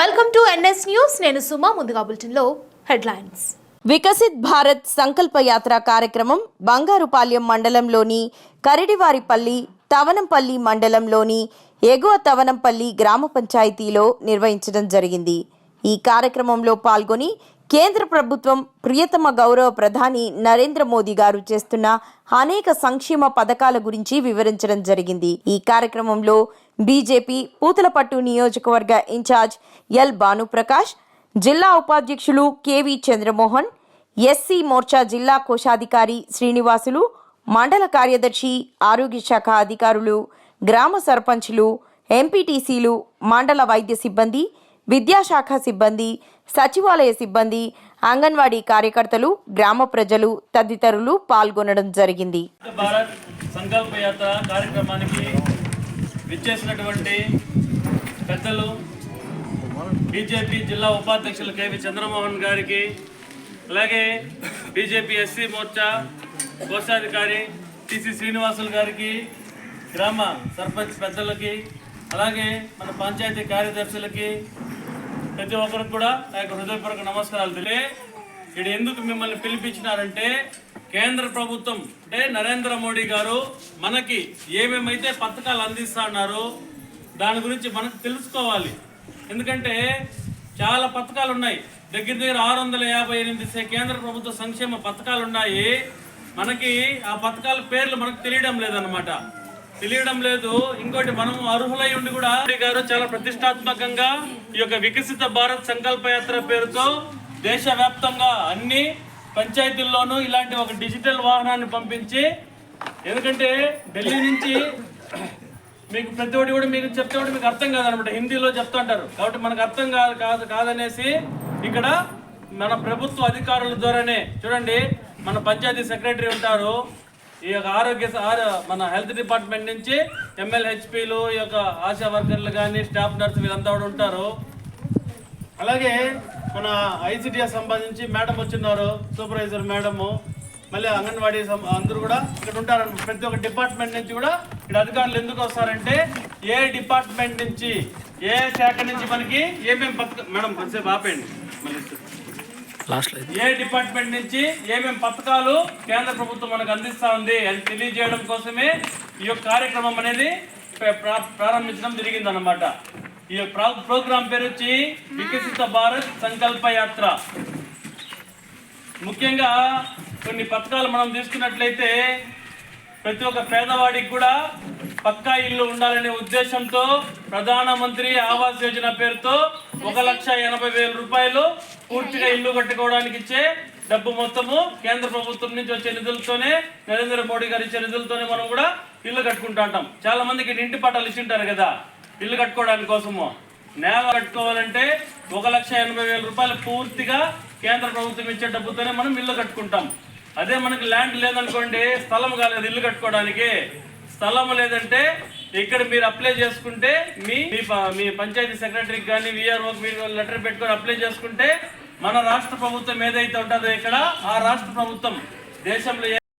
Welcome to NS news నేను సుమా ముందుగా బులెటిన్లో హెడ్లైన్స్. వికసిత్ భారత్ సంకల్ప యాత్ర కార్యక్రమం బంగారుపాలెం మండలంలోని కరిడివారిపల్లి తవనంపల్లి మండలంలోని ఎగువ తవనంపల్లి గ్రామ పంచాయతీలో నిర్వహించడం జరిగింది. ఈ కార్యక్రమంలో పాల్గొని కేంద్ర ప్రభుత్వం ప్రియతమ గౌరవ ప్రధాని నరేంద్ర మోదీ గారు చేస్తున్న అనేక సంక్షేమ పథకాల గురించి వివరించడం జరిగింది. ఈ కార్యక్రమంలో బీజేపీ పూతలపట్టు నియోజకవర్గ ఇన్ఛార్జ్ ఎల్ భానుప్రకాష్ జిల్లా ఉపాధ్యక్షులు కెవి చంద్రమోహన్ ఎస్సీ మోర్చా జిల్లా కోశాధికారి శ్రీనివాసులు మండల కార్యదర్శి ఆరోగ్య శాఖ అధికారులు గ్రామ సర్పంచ్లు ఎంపీటీసీలు మండల వైద్య సిబ్బంది విద్యాశాఖ సిబ్బంది సచివాలయ సిబ్బంది అంగన్వాడీ కార్యకర్తలు గ్రామ ప్రజలు తదితరులు పాల్గొనడం జరిగింది. భారత్ సంకల్ప యాత్ర కార్యక్రమానికి విచ్చేసినటువంటి పెద్దలు బీజేపీ జిల్లా ఉపాధ్యక్షులు కేవి చంద్రమోహన్ గారికి అలాగే బీజేపీ ఎస్సీ మోర్చా కోశాధికారి టిసి శ్రీనివాసులు గారికి గ్రామ సర్పంచ్ పెద్దలకి అలాగే మన పంచాయతీ కార్యదర్శులకి ప్రతి ఒక్కరికి కూడా నా యొక్క హృదయపూర్వక నమస్కారాలు తెలియ ఇక్కడ ఎందుకు మిమ్మల్ని పిలిపించినారంటే కేంద్ర ప్రభుత్వం అంటే నరేంద్ర మోడీ గారు మనకి ఏమేమైతే పథకాలు అందిస్తా ఉన్నారో దాని గురించి మనకు తెలుసుకోవాలి. ఎందుకంటే చాలా పథకాలు ఉన్నాయి. దగ్గర దగ్గర ఆరు వందల యాభై ఎనిమిది కేంద్ర ప్రభుత్వ సంక్షేమ పథకాలు ఉన్నాయి. మనకి ఆ పథకాల పేర్లు మనకు తెలియడం లేదనమాట తెలియడం లేదు. ఇంకోటి మనం అర్హులై ఉండి కూడా గారు చాలా ప్రతిష్టాత్మకంగా ఈ యొక్క వికసిత భారత్ సంకల్ప యాత్ర పేరుతో దేశవ్యాప్తంగా అన్ని పంచాయతీల్లోనూ ఇలాంటి ఒక డిజిటల్ వాహనాన్ని పంపించి ఎందుకంటే ఢిల్లీ నుంచి మీకు ప్రతి ఒక్కటి కూడా మీకు చెప్తే కూడా మీకు అర్థం కాదనమాట. హిందీలో చెప్తుంటారు కాబట్టి మనకు అర్థం కాదు కాదు కాదనేసి ఇక్కడ మన ప్రభుత్వ అధికారుల ద్వారానే చూడండి మన పంచాయతీ సెక్రటరీ ఉంటారు. ఈ యొక్క ఆరోగ్య మన హెల్త్ డిపార్ట్మెంట్ నుంచి ఎంఎల్హెచ్పిలు ఈ యొక్క ఆశా వర్కర్లు కానీ స్టాఫ్ నర్స్ వీళ్ళంతా కూడా ఉంటారు. అలాగే మన ఐసిడిఎస్ సంబంధించి మేడం వచ్చిన్నారు సూపర్వైజర్ మేడము. మళ్ళీ అంగన్వాడీ సం- అందరూ కూడా ఇక్కడ ఉంటారు ప్రతి ఒక్క డిపార్ట్మెంట్ నుంచి కూడా ఇక్కడ అధికారులు ఎందుకు వస్తారంటే ఏ డిపార్ట్మెంట్ నుంచి ఏ శాఖ నుంచి మనకి ఏమేమి పథకం మేడం కొంచెంసేపు ఆపేయండి. మళ్ళీ ఏ డిపార్ట్మెంట్ నుంచి ఏమేం పథకాలు కేంద్ర ప్రభుత్వం మనకు అందిస్తూ ఉంది అది తెలియజేయడం కోసమే ఈ యొక్క కార్యక్రమం అనేది ప్రారంభించడం జరిగింది అనమాట ఈ ప్రా- ప్రోగ్రాం పేరు వచ్చి వికసిత భారత్ సంకల్ప యాత్ర. ముఖ్యంగా కొన్ని పథకాలు మనం తీసుకున్నట్లయితే ప్రతి ఒక్క పేదవాడికి కూడా పక్కా ఇల్లు ఉండాలనే ఉద్దేశంతో ప్రధానమంత్రి ఆవాస్ యోజన పేరుతో ఒక లక్ష ఎనభై వేల రూపాయలు పూర్తిగా ఇల్లు కట్టుకోవడానికి ఇచ్చే డబ్బు మొత్తము కేంద్ర ప్రభుత్వం నుంచి వచ్చే నిధులతోనే నరేంద్ర మోడీ గారు ఇచ్చే నిధులతోనే మనం కూడా ఇల్లు కట్టుకుంటా ఉంటాం. చాలా మందికి ఇంటి పట్టాలు ఇచ్చింటారు కదా ఇల్లు కట్టుకోవడానికి కోసము. నేల కట్టుకోవాలంటే ఒక లక్ష ఎనభై వేల రూపాయలు పూర్తిగా కేంద్ర ప్రభుత్వం ఇచ్చే డబ్బుతోనే మనం ఇల్లు కట్టుకుంటాం. అదే మనకి ల్యాండ్ లేదనుకోండి స్థలం కాలేదు ఇల్లు కట్టుకోవడానికి. స్థలం లేదంటే ఇక్కడ మీరు అప్లై చేసుకుంటే మీ మీ ప- మీ పంచాయతీ సెక్రటరీకి కానీ విఆర్ఓకి మీరు లెటర్ పెట్టుకొని అప్లై చేసుకుంటే మన రాష్ట్ర ప్రభుత్వం ఏదైతే ఉంటుందో ఇక్కడ ఆ రాష్ట్ర ప్రభుత్వం దేశంలో